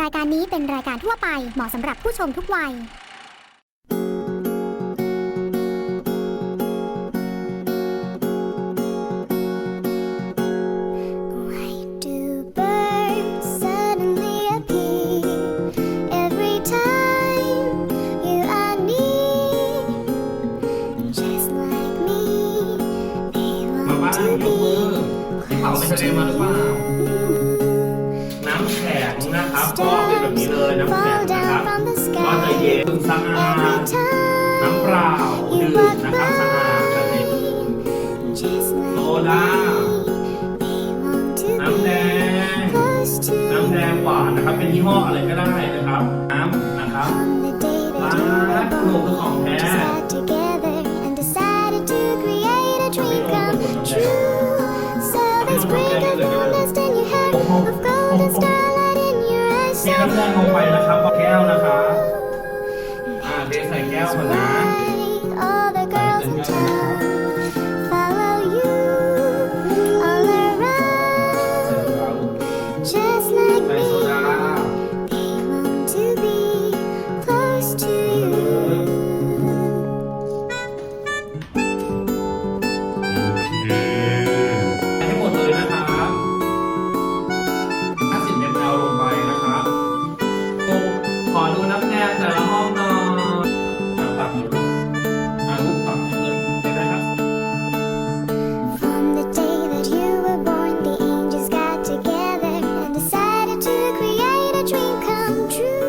รายการนี้เป็นรายการทั่วไปเหมาะสำหรับผู้ชมทุกวัย Just like me, they มา want บ้าน to ยกมือ be ที่เขาไปทะเลมาหรือเปล่าำแข็งนะครับ ก็เป็นแบบนี้เลยน้ำแข็ง fall นะครับ down from the ก็จะ sky เย็นสะอาด every time น้ำเปล่า you ดื่ม walk นะครับสะอาดแบบนี้ by. Just โซ like ดา they want to น้ำแด be ง close to น้ำแดงหวานนะครับ เป็นยี่ห้ออะไรก็ได้นะครับน้ำนะครับ On the day that you รัก were ลูกเป็นของ born, แท้ just อน้ำแดงลงไปนะครับแก้วนะคะ อ่าเดใส่แก้วก่อนนะ 感觉。